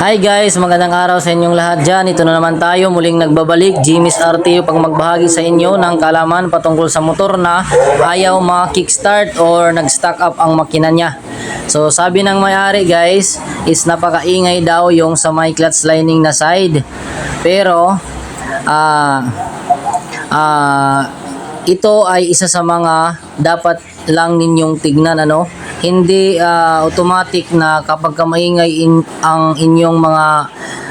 Hi guys, magandang araw sa inyong lahat dyan. Ito na naman tayo, muling nagbabalik. Jimmy's RTO pang magbahagi sa inyo ng kalaman patungkol sa motor na ayaw ma-kickstart or nag-stock up ang makina niya. So sabi ng may-ari guys, is napakaingay daw yung sa may clutch lining na side. Pero, ah, ah, ito ay isa sa mga dapat lang ninyong tignan ano? Hindi ah, automatic na kapag ka maingay in, ang inyong mga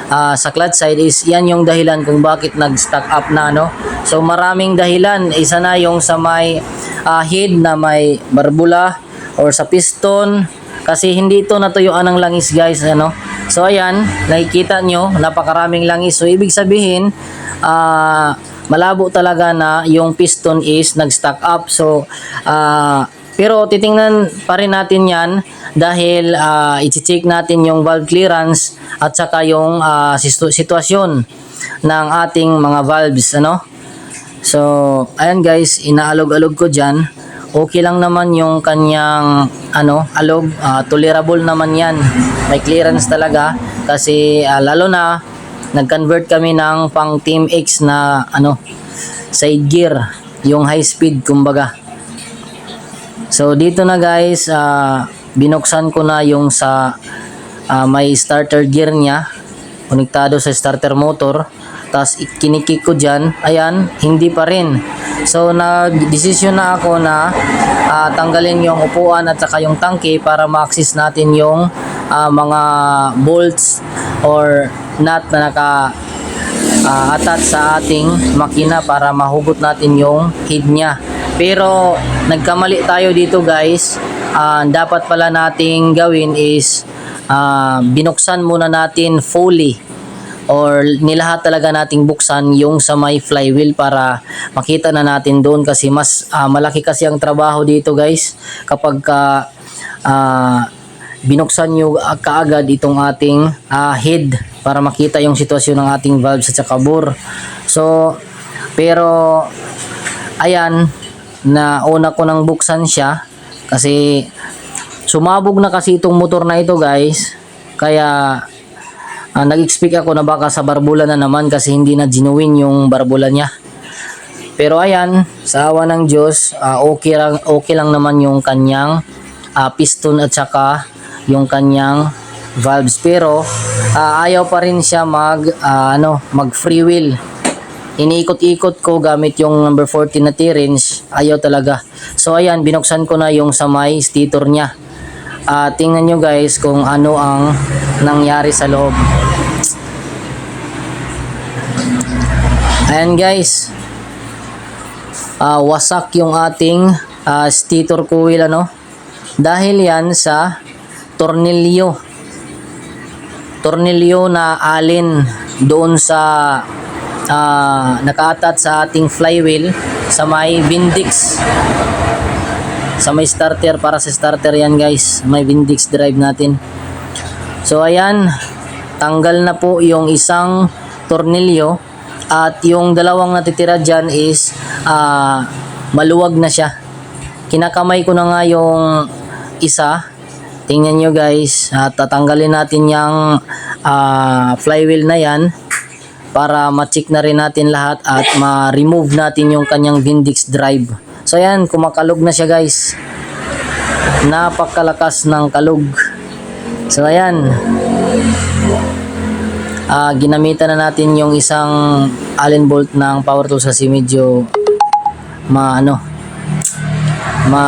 ah, sa clutch side is yan yung dahilan kung bakit nag-stack up na no so maraming dahilan. Isa na yung sa may ah, head na may barbula or sa piston. Kasi hindi ito natuyuan ng langis guys ano? So ayan nakikita nyo napakaraming langis. So ibig sabihin ah malabo talaga na yung piston is nag-stack up. So, ah, pero titingnan pa rin natin yan dahil uh, i-check natin yung valve clearance at saka yung ah, situ- sitwasyon ng ating mga valves. Ano? So, ayan guys, inaalog-alog ko dyan. Okay lang naman yung kanyang ano, alog, ah, tolerable naman yan. May clearance talaga kasi ah, lalo na nag-convert kami ng pang Team X na ano side gear, yung high speed kumbaga. So dito na guys, ah, binuksan ko na yung sa ah, may starter gear niya, konektado sa starter motor. Tapos kinikik ko dyan, ayan, hindi pa rin. So nag-desisyon na ako na ah, tanggalin yung upuan at saka yung tangke para ma-access natin yung ah, mga bolts or nut na naka ah, attach sa ating makina para mahugot natin yung head niya. Pero nagkamali tayo dito guys. Ah, dapat pala nating gawin is ah, binuksan muna natin fully or nilahat talaga nating buksan yung sa may flywheel para makita na natin doon kasi mas ah, malaki kasi ang trabaho dito guys kapag ka ah, binuksan nyo kaagad itong ating ah, head para makita yung sitwasyon ng ating valves at saka bore. So, pero ayan, na una ko nang buksan siya kasi sumabog na kasi itong motor na ito guys. Kaya ah, nag-expect ako na baka sa barbula na naman kasi hindi na genuine yung barbula niya. Pero ayan, sa awa ng Diyos, ah, okay, lang, okay lang naman yung kanyang ah, piston at saka yung kanyang valves. Pero ah, ayaw pa rin siya mag, ah, ano, mag free wheel. Iniikot-ikot ko gamit yung number 14 na T-Range. Ayaw talaga. So ayan, binuksan ko na yung sa may stator niya. Ah, tingnan nyo guys kung ano ang nangyari sa loob. Ayan guys. Ah, wasak yung ating ah, stator coil ano. Dahil yan sa tornilyo. Tornilyo na alin doon sa ah, nakaatat sa ating flywheel sa may Bindix. Sa may starter para sa starter yan guys. May Bindix drive natin. So ayan, tanggal na po yung isang tornilyo at yung dalawang natitira dyan is ah, maluwag na siya. Kinakamay ko na nga yung isa. Tingnan nyo guys, at tatanggalin natin yung ah, flywheel na yan para ma-check na rin natin lahat at ma-remove natin yung kanyang Vindix drive. So ayan, kumakalog na siya guys. Napakalakas ng kalog. So ayan. Ah, ginamitan na natin yung isang Allen bolt ng power tools kasi medyo ma ano ma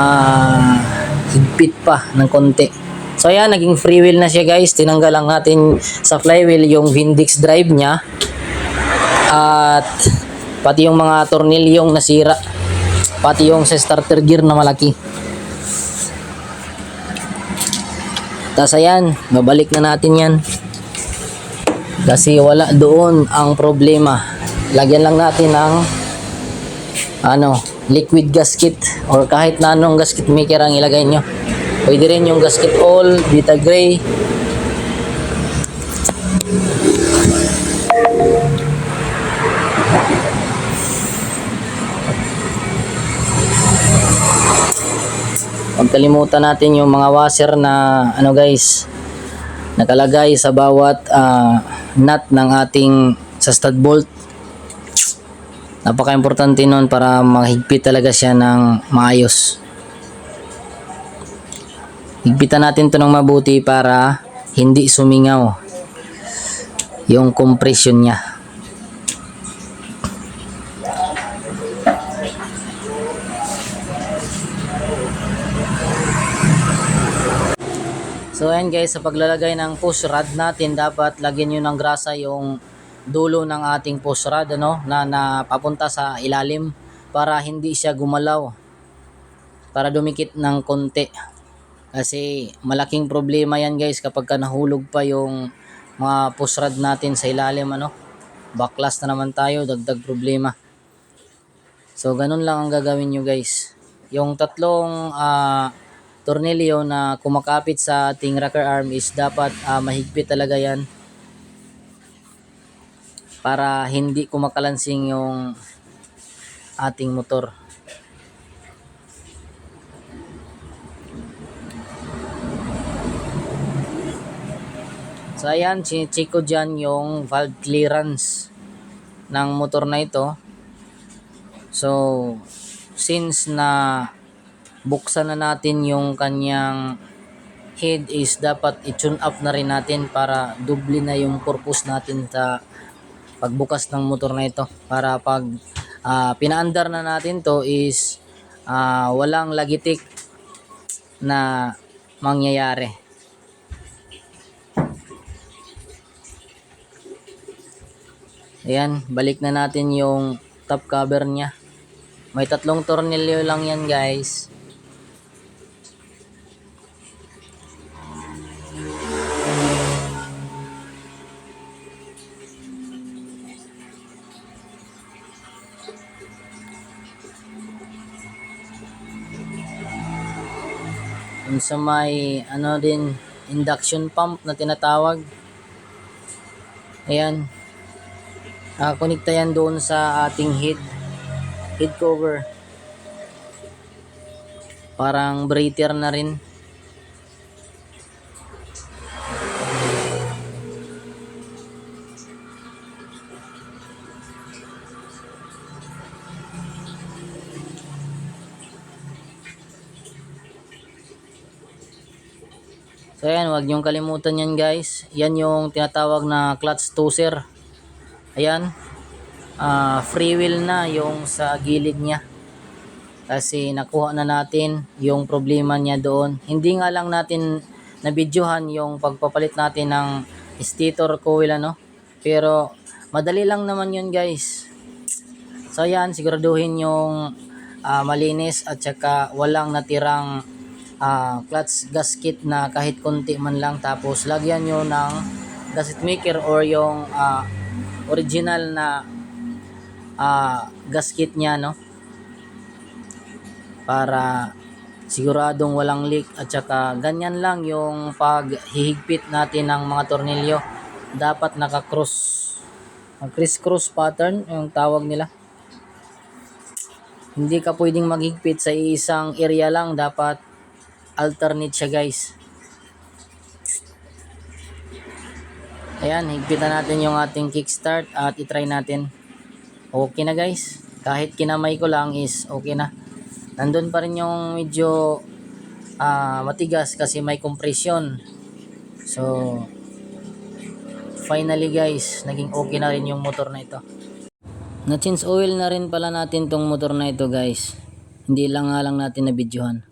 higpit pa ng konti. So ayan, naging free wheel na siya guys. Tinanggal lang natin sa flywheel yung Vindix drive niya. At pati yung mga tornilyong nasira. Pati yung sa starter gear na malaki. Tapos ayan, babalik na natin yan. Kasi wala doon ang problema. Lagyan lang natin ng ano, liquid gasket or kahit na anong gasket maker ang ilagay nyo. Pwede rin yung gasket all, Vita Gray. Huwag kalimutan natin yung mga washer na ano guys nakalagay sa bawat ah, nut ng ating sa stud bolt. Napaka-importante nun para mahigpit talaga siya ng maayos. Higpitan natin to ng mabuti para hindi sumingaw yung compression niya. So ayan guys, sa paglalagay ng push rod natin, dapat lagyan nyo ng grasa yung dulo ng ating push rod ano, na napapunta sa ilalim para hindi siya gumalaw. Para dumikit ng konti. Kasi malaking problema yan guys kapag ka nahulog pa yung mga push natin sa ilalim ano. Backlash na naman tayo, dagdag problema. So ganun lang ang gagawin nyo guys. Yung tatlong ah, tornilyo na kumakapit sa ating rocker arm is dapat ah, mahigpit talaga yan para hindi kumakalansing yung ating motor. So ayan, chinecheck ko dyan yung valve clearance ng motor na ito. So, since na buksan na natin yung kanyang head is dapat i-tune up na rin natin para doble na yung purpose natin sa pagbukas ng motor na ito para pag ah, pinaandar na natin to is ah, walang lagitik na mangyayari. Ayan, balik na natin yung top cover niya. May tatlong tornilyo lang yan guys. Yung sa may ano din induction pump na tinatawag. Ayan. Ah, konekta yan doon sa ating head head cover. Parang breather na rin. So ayan, huwag niyong kalimutan yan guys. Yan yung tinatawag na clutch toser. Ayan. Ah, free wheel na yung sa gilid niya. Kasi nakuha na natin yung problema niya doon. Hindi nga lang natin nabidyohan yung pagpapalit natin ng stator coil ano. Pero madali lang naman yun guys. So ayan, siguraduhin yung ah, malinis at saka walang natirang ah, clutch gasket na kahit konti man lang. Tapos lagyan nyo ng gasket maker or yung ah, original na ah, gasket niya no? Para siguradong walang leak at saka ganyan lang yung paghihigpit natin ng mga tornilyo. Dapat naka-cross ang criss-cross pattern yung tawag nila. Hindi ka pwedeng maghigpit sa isang area lang. Dapat alternate siya guys ayan higpitan natin yung ating kickstart at itry natin. Okay na guys. Kahit kinamay ko lang is okay na. Nandun pa rin yung medyo ah, matigas kasi may compression. So finally guys naging okay na rin yung motor na ito. Na change oil na rin pala natin tong motor na ito guys. Hindi lang nga lang natin na videohan